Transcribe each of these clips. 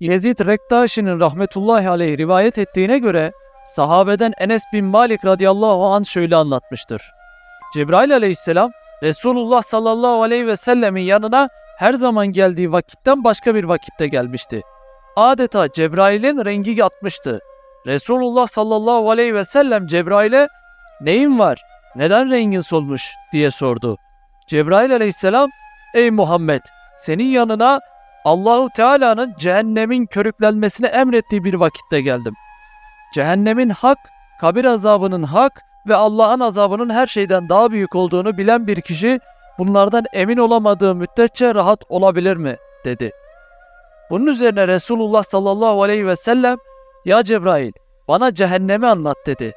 Yezid Rektaşi'nin rahmetullahi aleyh rivayet ettiğine göre sahabeden Enes bin Malik radıyallahu anh şöyle anlatmıştır. Cebrail aleyhisselam Resulullah sallallahu aleyhi ve sellemin yanına her zaman geldiği vakitten başka bir vakitte gelmişti. Adeta Cebrail'in rengi yatmıştı. Resulullah sallallahu aleyhi ve sellem Cebrail'e neyin var, neden rengin solmuş diye sordu. Cebrail aleyhisselam ey Muhammed senin yanına Allahu Teala'nın cehennemin körüklenmesini emrettiği bir vakitte geldim. Cehennemin hak, kabir azabının hak ve Allah'ın azabının her şeyden daha büyük olduğunu bilen bir kişi bunlardan emin olamadığı müddetçe rahat olabilir mi? dedi. Bunun üzerine Resulullah sallallahu aleyhi ve sellem ya Cebrail bana cehennemi anlat dedi.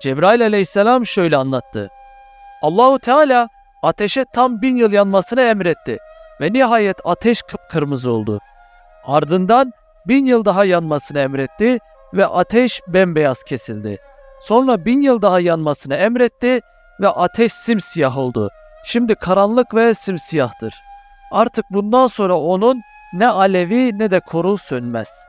Cebrail aleyhisselam şöyle anlattı. Allahu Teala ateşe tam bin yıl yanmasını emretti ve nihayet ateş kıpkırmızı oldu. Ardından bin yıl daha yanmasını emretti ve ateş bembeyaz kesildi. Sonra bin yıl daha yanmasını emretti ve ateş simsiyah oldu. Şimdi karanlık ve simsiyahtır. Artık bundan sonra onun ne alevi ne de koru sönmez.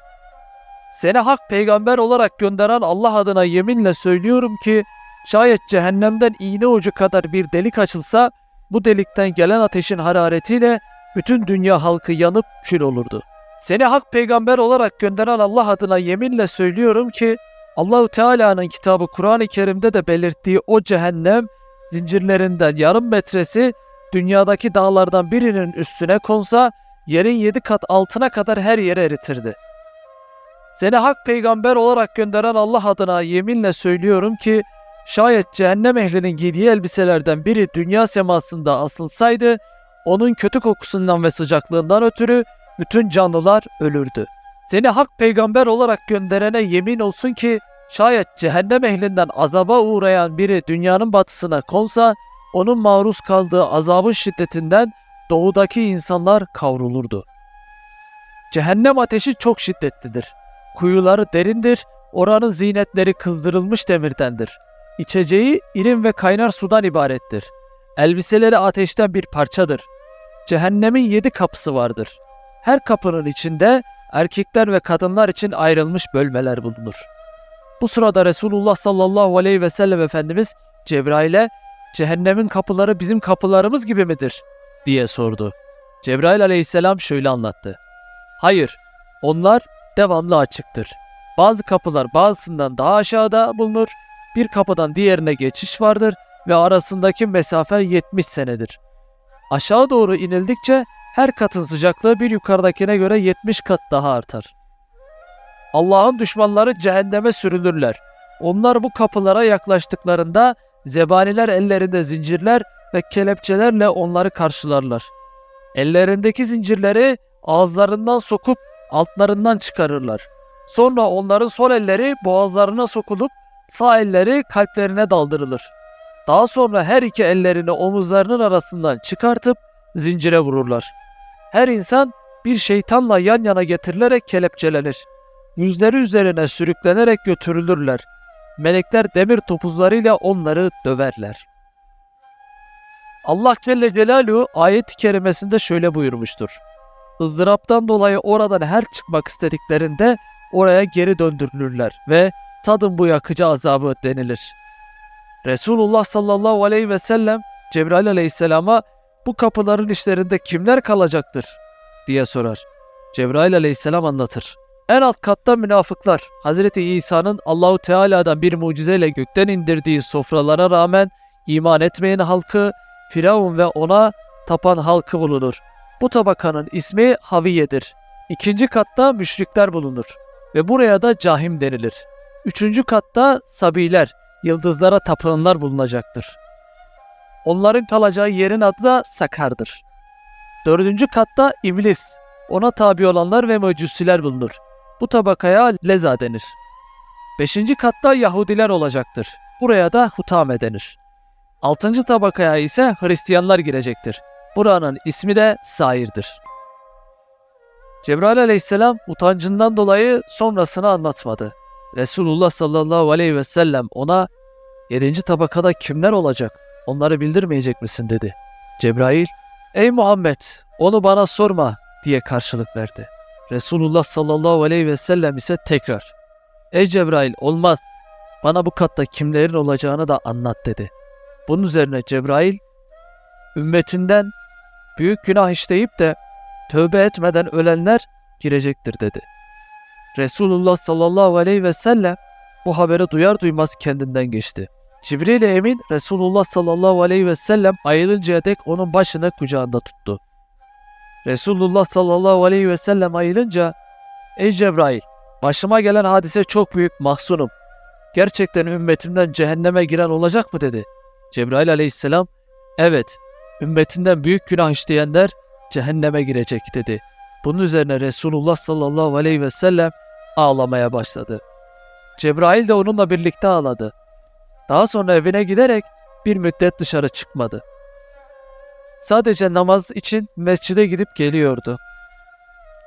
Seni hak peygamber olarak gönderen Allah adına yeminle söylüyorum ki şayet cehennemden iğne ucu kadar bir delik açılsa bu delikten gelen ateşin hararetiyle bütün dünya halkı yanıp kül olurdu. Seni hak peygamber olarak gönderen Allah adına yeminle söylüyorum ki Allahu Teala'nın kitabı Kur'an-ı Kerim'de de belirttiği o cehennem zincirlerinden yarım metresi dünyadaki dağlardan birinin üstüne konsa yerin yedi kat altına kadar her yere eritirdi. Seni hak peygamber olarak gönderen Allah adına yeminle söylüyorum ki şayet cehennem ehlinin giydiği elbiselerden biri dünya semasında asılsaydı onun kötü kokusundan ve sıcaklığından ötürü bütün canlılar ölürdü. Seni hak peygamber olarak gönderene yemin olsun ki şayet cehennem ehlinden azaba uğrayan biri dünyanın batısına konsa onun maruz kaldığı azabın şiddetinden doğudaki insanlar kavrulurdu. Cehennem ateşi çok şiddetlidir. Kuyuları derindir, oranın zinetleri kızdırılmış demirdendir. İçeceği ilim ve kaynar sudan ibarettir. Elbiseleri ateşten bir parçadır. Cehennemin yedi kapısı vardır. Her kapının içinde erkekler ve kadınlar için ayrılmış bölmeler bulunur. Bu sırada Resulullah sallallahu aleyhi ve sellem Efendimiz Cebrail'e cehennemin kapıları bizim kapılarımız gibi midir diye sordu. Cebrail aleyhisselam şöyle anlattı. Hayır, onlar devamlı açıktır. Bazı kapılar bazısından daha aşağıda bulunur, bir kapıdan diğerine geçiş vardır ve arasındaki mesafe 70 senedir. Aşağı doğru inildikçe her katın sıcaklığı bir yukarıdakine göre 70 kat daha artar. Allah'ın düşmanları cehenneme sürülürler. Onlar bu kapılara yaklaştıklarında zebaniler ellerinde zincirler ve kelepçelerle onları karşılarlar. Ellerindeki zincirleri ağızlarından sokup altlarından çıkarırlar. Sonra onların sol elleri boğazlarına sokulup sağ elleri kalplerine daldırılır. Daha sonra her iki ellerini omuzlarının arasından çıkartıp zincire vururlar. Her insan bir şeytanla yan yana getirilerek kelepçelenir. Yüzleri üzerine sürüklenerek götürülürler. Melekler demir topuzlarıyla onları döverler. Allah Celle Celaluhu ayet-i kerimesinde şöyle buyurmuştur. ızdıraptan dolayı oradan her çıkmak istediklerinde oraya geri döndürülürler ve tadın bu yakıcı azabı denilir. Resulullah sallallahu aleyhi ve sellem Cebrail aleyhisselama bu kapıların işlerinde kimler kalacaktır diye sorar. Cebrail aleyhisselam anlatır. En alt katta münafıklar Hazreti İsa'nın Allahu Teala'dan bir mucizeyle gökten indirdiği sofralara rağmen iman etmeyen halkı, Firavun ve ona tapan halkı bulunur. Bu tabakanın ismi Haviye'dir. İkinci katta müşrikler bulunur ve buraya da cahim denilir. Üçüncü katta sabiler, yıldızlara tapınanlar bulunacaktır. Onların kalacağı yerin adı da Sakar'dır. Dördüncü katta iblis, ona tabi olanlar ve mecusiler bulunur. Bu tabakaya leza denir. Beşinci katta Yahudiler olacaktır. Buraya da hutame denir. Altıncı tabakaya ise Hristiyanlar girecektir. Buranın ismi de Sair'dir. Cebrail aleyhisselam utancından dolayı sonrasını anlatmadı. Resulullah sallallahu aleyhi ve sellem ona yedinci tabakada kimler olacak onları bildirmeyecek misin dedi. Cebrail ey Muhammed onu bana sorma diye karşılık verdi. Resulullah sallallahu aleyhi ve sellem ise tekrar Ey Cebrail olmaz. Bana bu katta kimlerin olacağını da anlat dedi. Bunun üzerine Cebrail ümmetinden büyük günah işleyip de tövbe etmeden ölenler girecektir dedi. Resulullah sallallahu aleyhi ve sellem bu haberi duyar duymaz kendinden geçti. Cibril Emin Resulullah sallallahu aleyhi ve sellem ayılıncaya dek onun başını kucağında tuttu. Resulullah sallallahu aleyhi ve sellem ayılınca Ey Cebrail başıma gelen hadise çok büyük mahzunum. Gerçekten ümmetimden cehenneme giren olacak mı dedi. Cebrail aleyhisselam evet ümmetinden büyük günah işleyenler cehenneme girecek dedi. Bunun üzerine Resulullah sallallahu aleyhi ve sellem ağlamaya başladı. Cebrail de onunla birlikte ağladı. Daha sonra evine giderek bir müddet dışarı çıkmadı. Sadece namaz için mescide gidip geliyordu.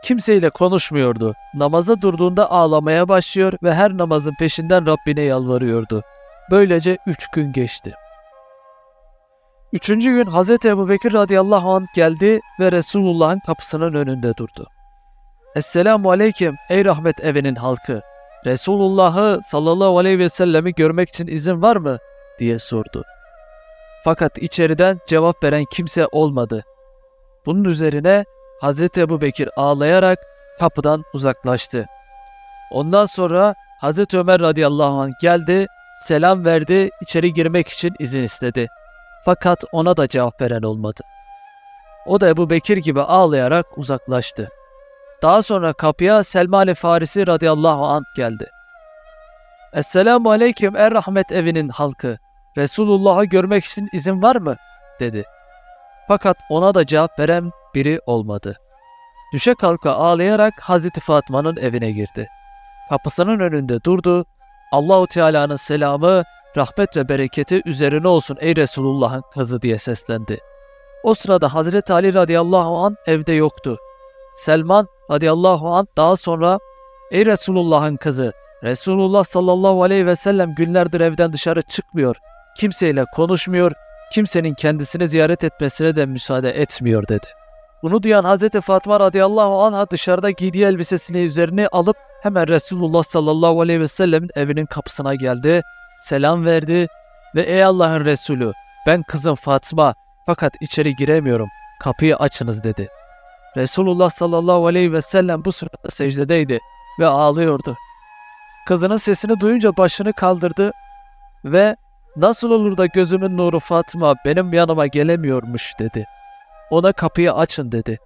Kimseyle konuşmuyordu. Namaza durduğunda ağlamaya başlıyor ve her namazın peşinden Rabbine yalvarıyordu. Böylece üç gün geçti. Üçüncü gün Hz. Ebu Bekir radıyallahu anh geldi ve Resulullah'ın kapısının önünde durdu. Esselamu aleyküm ey rahmet evinin halkı. Resulullah'ı sallallahu aleyhi ve sellemi görmek için izin var mı? diye sordu. Fakat içeriden cevap veren kimse olmadı. Bunun üzerine Hz. Ebu Bekir ağlayarak kapıdan uzaklaştı. Ondan sonra Hz. Ömer radıyallahu anh geldi, selam verdi, içeri girmek için izin istedi. Fakat ona da cevap veren olmadı. O da Ebu Bekir gibi ağlayarak uzaklaştı. Daha sonra kapıya Selman-ı Farisi radıyallahu anh geldi. Esselamu aleyküm er rahmet evinin halkı. Resulullah'ı görmek için izin var mı? dedi. Fakat ona da cevap veren biri olmadı. Düşe kalka ağlayarak Hazreti Fatma'nın evine girdi. Kapısının önünde durdu. Allahu Teala'nın selamı, rahmet ve bereketi üzerine olsun ey Resulullah'ın kızı diye seslendi. O sırada Hazreti Ali radıyallahu an evde yoktu. Selman radıyallahu an daha sonra ey Resulullah'ın kızı Resulullah sallallahu aleyhi ve sellem günlerdir evden dışarı çıkmıyor. Kimseyle konuşmuyor, kimsenin kendisini ziyaret etmesine de müsaade etmiyor dedi. Bunu duyan Hazreti Fatma radıyallahu anha dışarıda giydiği elbisesini üzerine alıp hemen Resulullah sallallahu aleyhi ve sellemin evinin kapısına geldi, selam verdi ve ey Allah'ın Resulü ben kızım Fatma fakat içeri giremiyorum kapıyı açınız dedi. Resulullah sallallahu aleyhi ve sellem bu sırada secdedeydi ve ağlıyordu. Kızının sesini duyunca başını kaldırdı ve nasıl olur da gözümün nuru Fatma benim yanıma gelemiyormuş dedi. Ona kapıyı açın dedi.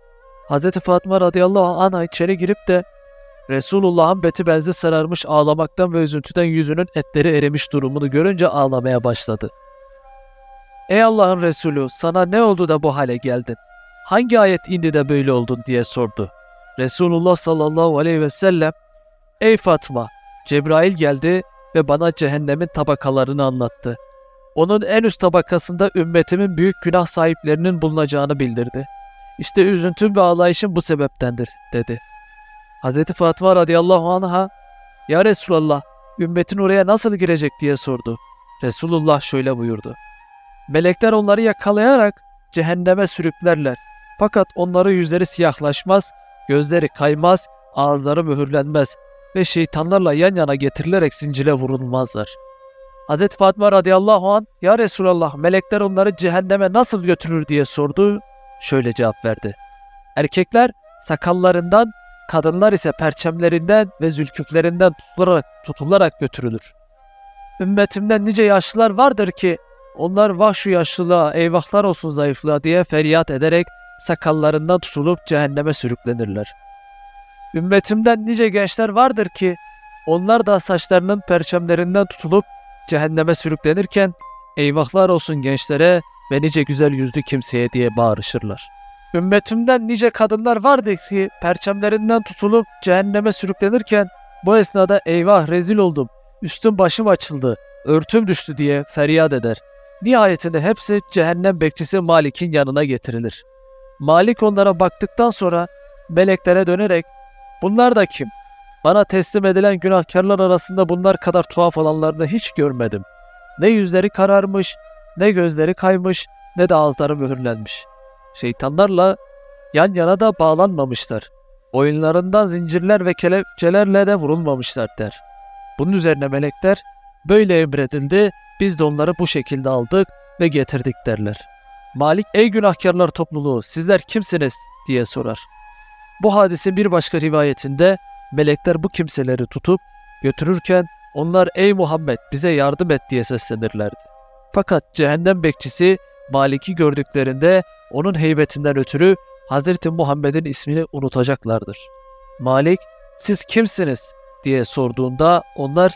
Hz. Fatma radıyallahu anh'a içeri girip de Resulullah'ın beti benzi sararmış ağlamaktan ve üzüntüden yüzünün etleri erimiş durumunu görünce ağlamaya başladı. Ey Allah'ın Resulü sana ne oldu da bu hale geldin? Hangi ayet indi de böyle oldun diye sordu. Resulullah sallallahu aleyhi ve sellem Ey Fatma Cebrail geldi ve bana cehennemin tabakalarını anlattı. Onun en üst tabakasında ümmetimin büyük günah sahiplerinin bulunacağını bildirdi. İşte üzüntüm ve ağlayışım bu sebeptendir, dedi. Hz. Fatıma radıyallahu anh'a, Ya Resulallah, ümmetin oraya nasıl girecek diye sordu. Resulullah şöyle buyurdu. Melekler onları yakalayarak cehenneme sürüklerler. Fakat onların yüzleri siyahlaşmaz, gözleri kaymaz, ağızları mühürlenmez ve şeytanlarla yan yana getirilerek zincire vurulmazlar. Hz. Fatma radıyallahu an Ya Resulallah melekler onları cehenneme nasıl götürür diye sordu. Şöyle cevap verdi. Erkekler sakallarından, kadınlar ise perçemlerinden ve zülküflerinden tutularak, tutularak götürülür. Ümmetimden nice yaşlılar vardır ki onlar vah şu yaşlılığa eyvahlar olsun zayıflığa diye feryat ederek sakallarından tutulup cehenneme sürüklenirler. Ümmetimden nice gençler vardır ki onlar da saçlarının perçemlerinden tutulup cehenneme sürüklenirken eyvahlar olsun gençlere ve nice güzel yüzlü kimseye diye bağırışırlar. Ümmetimden nice kadınlar vardır ki perçemlerinden tutulup cehenneme sürüklenirken bu esnada eyvah rezil oldum, üstüm başım açıldı, örtüm düştü diye feryat eder. Nihayetinde hepsi cehennem bekçisi Malik'in yanına getirilir. Malik onlara baktıktan sonra meleklere dönerek bunlar da kim? Bana teslim edilen günahkarlar arasında bunlar kadar tuhaf olanlarını hiç görmedim. Ne yüzleri kararmış, ne gözleri kaymış, ne de ağızları mühürlenmiş. Şeytanlarla yan yana da bağlanmamışlar. Boyunlarından zincirler ve kelepçelerle de vurulmamışlar der. Bunun üzerine melekler böyle emredildi biz de onları bu şekilde aldık ve getirdik derler. Malik ey günahkarlar topluluğu sizler kimsiniz diye sorar. Bu hadisin bir başka rivayetinde melekler bu kimseleri tutup götürürken onlar ey Muhammed bize yardım et diye seslenirlerdi. Fakat cehennem bekçisi Malik'i gördüklerinde onun heybetinden ötürü Hazreti Muhammed'in ismini unutacaklardır. Malik siz kimsiniz diye sorduğunda onlar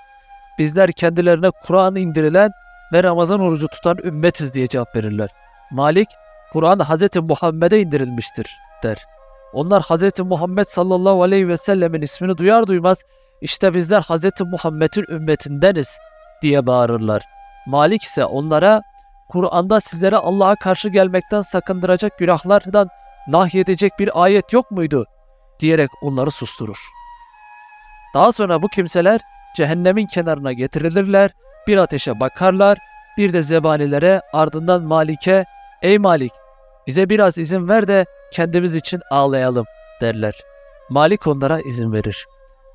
bizler kendilerine Kur'an indirilen ve Ramazan orucu tutan ümmetiz diye cevap verirler. Malik Kur'an Hz. Muhammed'e indirilmiştir der. Onlar Hz. Muhammed sallallahu aleyhi ve sellemin ismini duyar duymaz işte bizler Hz. Muhammed'in ümmetindeniz diye bağırırlar. Malik ise onlara Kur'an'da sizlere Allah'a karşı gelmekten sakındıracak günahlardan nahyedecek bir ayet yok muydu? diyerek onları susturur. Daha sonra bu kimseler cehennemin kenarına getirilirler, bir ateşe bakarlar, bir de zebanilere ardından Malik'e ''Ey Malik bize biraz izin ver de kendimiz için ağlayalım.'' derler. Malik onlara izin verir.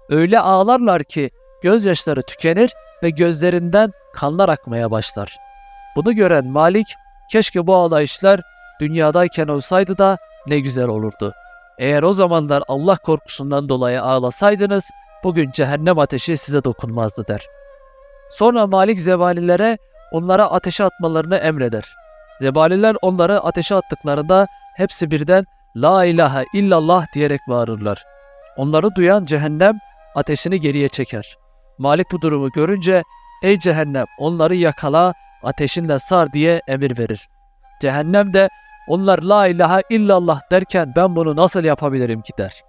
Öyle ağlarlar ki gözyaşları tükenir ve gözlerinden kanlar akmaya başlar. Bunu gören Malik, keşke bu ağlayışlar dünyadayken olsaydı da ne güzel olurdu. Eğer o zamanlar Allah korkusundan dolayı ağlasaydınız, bugün cehennem ateşi size dokunmazdı der. Sonra Malik zebanilere onlara ateşe atmalarını emreder. Zebaniler onları ateşe attıklarında hepsi birden La ilahe illallah diyerek bağırırlar. Onları duyan cehennem ateşini geriye çeker. Malik bu durumu görünce ey cehennem onları yakala ateşinle sar diye emir verir. Cehennem de onlar la ilahe illallah derken ben bunu nasıl yapabilirim ki der.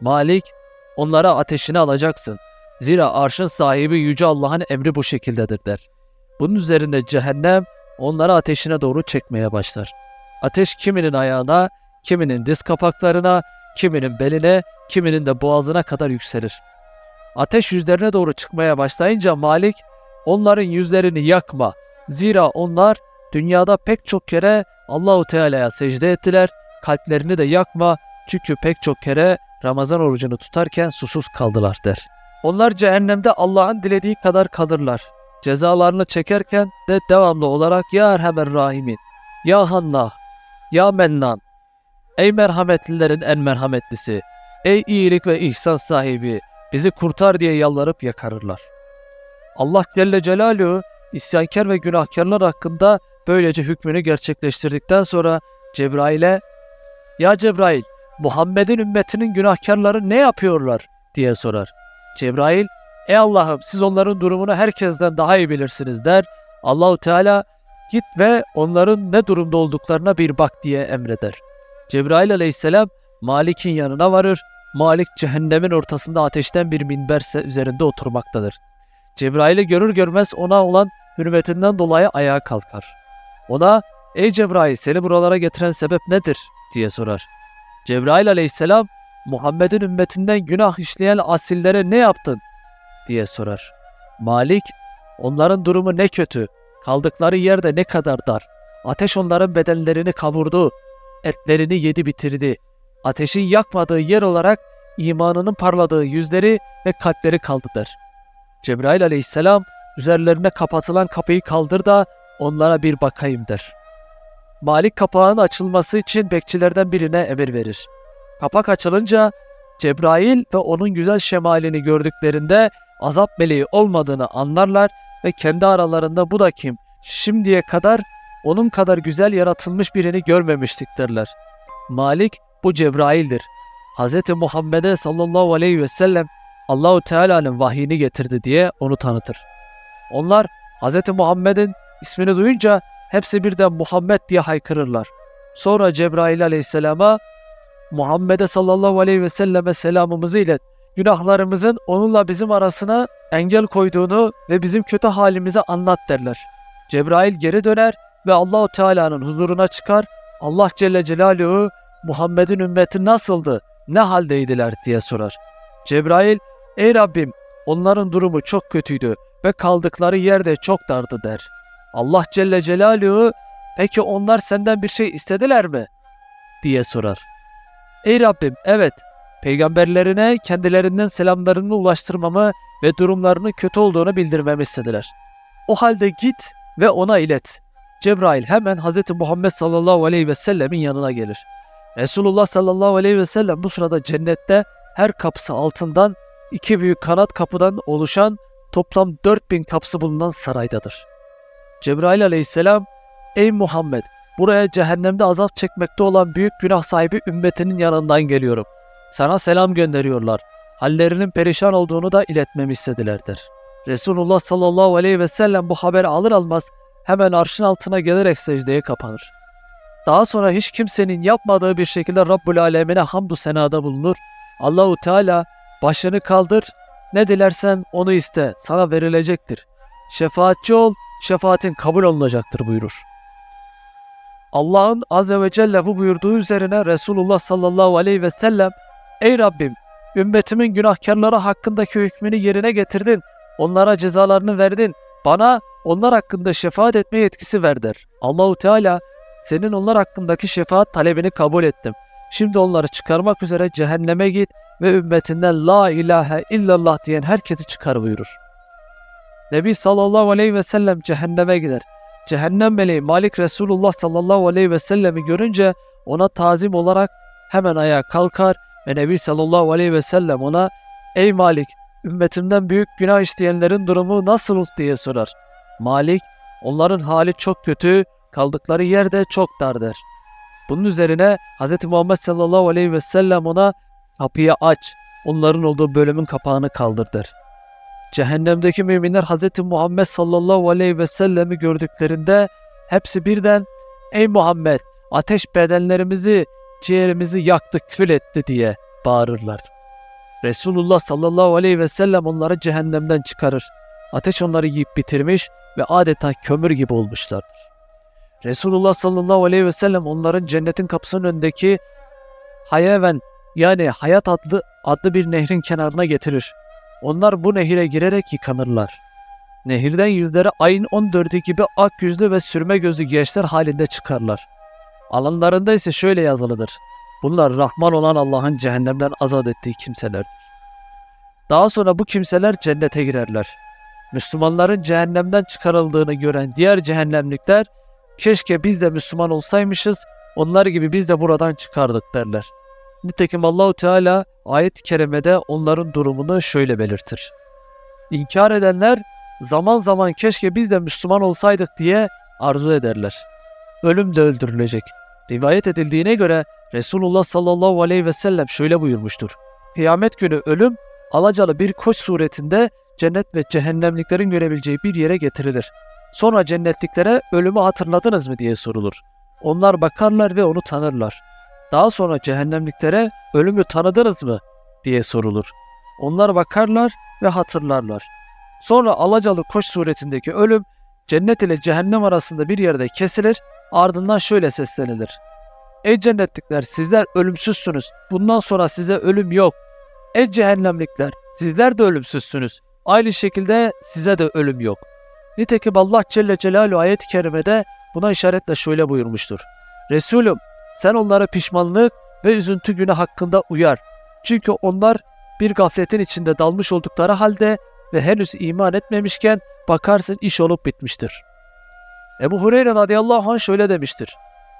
Malik onlara ateşini alacaksın. Zira arşın sahibi Yüce Allah'ın emri bu şekildedir der. Bunun üzerine cehennem onları ateşine doğru çekmeye başlar. Ateş kiminin ayağına, kiminin diz kapaklarına, kiminin beline, kiminin de boğazına kadar yükselir. Ateş yüzlerine doğru çıkmaya başlayınca Malik onların yüzlerini yakma. Zira onlar dünyada pek çok kere Allahu Teala'ya secde ettiler. Kalplerini de yakma çünkü pek çok kere Ramazan orucunu tutarken susuz kaldılar der. Onlar cehennemde Allah'ın dilediği kadar kalırlar. Cezalarını çekerken de devamlı olarak Ya Erhamer Rahimin, Ya Hanna, Ya Mennan, Ey merhametlilerin en merhametlisi, ey iyilik ve ihsan sahibi, bizi kurtar diye yalvarıp yakarırlar. Allah Celle Celaluhu isyankar ve günahkarlar hakkında böylece hükmünü gerçekleştirdikten sonra Cebrail'e ''Ya Cebrail, Muhammed'in ümmetinin günahkarları ne yapıyorlar?'' diye sorar. Cebrail ''Ey Allah'ım siz onların durumunu herkesten daha iyi bilirsiniz.'' der. Allahu Teala ''Git ve onların ne durumda olduklarına bir bak.'' diye emreder. Cebrail aleyhisselam Malik'in yanına varır. Malik cehennemin ortasında ateşten bir minber üzerinde oturmaktadır. Cebrail'i görür görmez ona olan hürmetinden dolayı ayağa kalkar. Ona ''Ey Cebrail seni buralara getiren sebep nedir?'' diye sorar. Cebrail aleyhisselam Muhammed'in ümmetinden günah işleyen asillere ne yaptın? Diye sorar. Malik onların durumu ne kötü, kaldıkları yerde ne kadar dar. Ateş onların bedenlerini kavurdu, etlerini yedi bitirdi. Ateşin yakmadığı yer olarak imanının parladığı yüzleri ve kalpleri kaldı der. Cebrail aleyhisselam üzerlerine kapatılan kapıyı kaldır da onlara bir bakayım der. Malik kapağın açılması için bekçilerden birine emir verir. Kapak açılınca Cebrail ve onun güzel şemalini gördüklerinde azap meleği olmadığını anlarlar ve kendi aralarında bu da kim? Şimdiye kadar onun kadar güzel yaratılmış birini görmemiştik derler. Malik bu Cebrail'dir. Hz. Muhammed'e sallallahu aleyhi ve sellem Allahu Teala'nın vahyini getirdi diye onu tanıtır. Onlar Hz. Muhammed'in ismini duyunca hepsi birden Muhammed diye haykırırlar. Sonra Cebrail aleyhisselama Muhammed'e sallallahu aleyhi ve selleme selamımızı ilet. Günahlarımızın onunla bizim arasına engel koyduğunu ve bizim kötü halimizi anlat derler. Cebrail geri döner ve Allahu Teala'nın huzuruna çıkar. Allah Celle Celaluhu Muhammed'in ümmeti nasıldı, ne haldeydiler diye sorar. Cebrail, ey Rabbim onların durumu çok kötüydü ve kaldıkları yerde çok dardı der. Allah Celle Celaluhu, peki onlar senden bir şey istediler mi? diye sorar. Ey Rabbim evet Peygamberlerine kendilerinden selamlarını ulaştırmamı ve durumlarının kötü olduğunu bildirmemi istediler. O halde git ve ona ilet. Cebrail hemen Hz. Muhammed sallallahu aleyhi ve sellemin yanına gelir. Resulullah sallallahu aleyhi ve sellem bu sırada cennette her kapısı altından iki büyük kanat kapıdan oluşan toplam 4000 kapısı bulunan saraydadır. Cebrail aleyhisselam, Ey Muhammed! Buraya cehennemde azap çekmekte olan büyük günah sahibi ümmetinin yanından geliyorum. Sana selam gönderiyorlar. Hallerinin perişan olduğunu da iletmemi istediler der. Resulullah sallallahu aleyhi ve sellem bu haberi alır almaz hemen arşın altına gelerek secdeye kapanır. Daha sonra hiç kimsenin yapmadığı bir şekilde Rabbül Alemine hamdü senada bulunur. Allahu Teala başını kaldır, ne dilersen onu iste, sana verilecektir. Şefaatçi ol, şefaatin kabul olunacaktır buyurur. Allah'ın Azze ve Celle bu buyurduğu üzerine Resulullah sallallahu aleyhi ve sellem Ey Rabbim! Ümmetimin günahkarları hakkındaki hükmünü yerine getirdin. Onlara cezalarını verdin. Bana onlar hakkında şefaat etme yetkisi ver der. Allahu Teala senin onlar hakkındaki şefaat talebini kabul ettim. Şimdi onları çıkarmak üzere cehenneme git ve ümmetinden la ilahe illallah diyen herkesi çıkar buyurur. Nebi sallallahu aleyhi ve sellem cehenneme gider. Cehennem meleği Malik Resulullah sallallahu aleyhi ve sellemi görünce ona tazim olarak hemen ayağa kalkar ve Nebi sallallahu aleyhi ve sellem ona Ey Malik ümmetimden büyük günah işleyenlerin durumu nasıl diye sorar. Malik onların hali çok kötü kaldıkları yerde çok dar der. Bunun üzerine Hz. Muhammed sallallahu aleyhi ve sellem ona kapıyı aç onların olduğu bölümün kapağını kaldır der. Cehennemdeki müminler Hz. Muhammed sallallahu aleyhi ve sellemi gördüklerinde hepsi birden Ey Muhammed ateş bedenlerimizi ciğerimizi yaktı kül etti diye bağırırlar. Resulullah sallallahu aleyhi ve sellem onları cehennemden çıkarır. Ateş onları yiyip bitirmiş ve adeta kömür gibi olmuşlardır. Resulullah sallallahu aleyhi ve sellem onların cennetin kapısının önündeki Hayeven yani Hayat adlı adlı bir nehrin kenarına getirir. Onlar bu nehire girerek yıkanırlar. Nehirden yüzleri ayın 14'ü gibi ak yüzlü ve sürme gözlü gençler halinde çıkarlar. Alanlarında ise şöyle yazılıdır. Bunlar Rahman olan Allah'ın cehennemden azat ettiği kimselerdir. Daha sonra bu kimseler cennete girerler. Müslümanların cehennemden çıkarıldığını gören diğer cehennemlikler keşke biz de Müslüman olsaymışız onlar gibi biz de buradan çıkardık derler. Nitekim Allahu Teala ayet-i kerimede onların durumunu şöyle belirtir. İnkar edenler zaman zaman keşke biz de Müslüman olsaydık diye arzu ederler. Ölüm de öldürülecek. Rivayet edildiğine göre Resulullah sallallahu aleyhi ve sellem şöyle buyurmuştur. Kıyamet günü ölüm alacalı bir koç suretinde cennet ve cehennemliklerin görebileceği bir yere getirilir. Sonra cennetliklere ölümü hatırladınız mı diye sorulur. Onlar bakarlar ve onu tanırlar. Daha sonra cehennemliklere ölümü tanıdınız mı diye sorulur. Onlar bakarlar ve hatırlarlar. Sonra alacalı koç suretindeki ölüm cennet ile cehennem arasında bir yerde kesilir ardından şöyle seslenilir. Ey cennetlikler sizler ölümsüzsünüz. Bundan sonra size ölüm yok. Ey cehennemlikler sizler de ölümsüzsünüz. Aynı şekilde size de ölüm yok. Nitekim Allah Celle Celaluhu ayet-i kerimede buna işaretle şöyle buyurmuştur. Resulüm sen onlara pişmanlık ve üzüntü günü hakkında uyar. Çünkü onlar bir gafletin içinde dalmış oldukları halde ve henüz iman etmemişken bakarsın iş olup bitmiştir. Ebu Hureyre radıyallahu anh şöyle demiştir.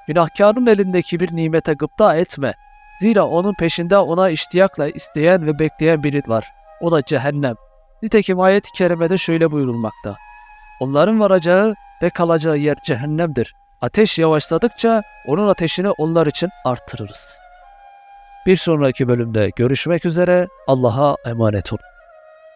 Günahkarın elindeki bir nimete gıpta etme. Zira onun peşinde ona iştiyakla isteyen ve bekleyen biri var. O da cehennem. Nitekim ayet-i kerimede şöyle buyurulmakta. Onların varacağı ve kalacağı yer cehennemdir. Ateş yavaşladıkça onun ateşini onlar için artırırız. Bir sonraki bölümde görüşmek üzere. Allah'a emanet olun.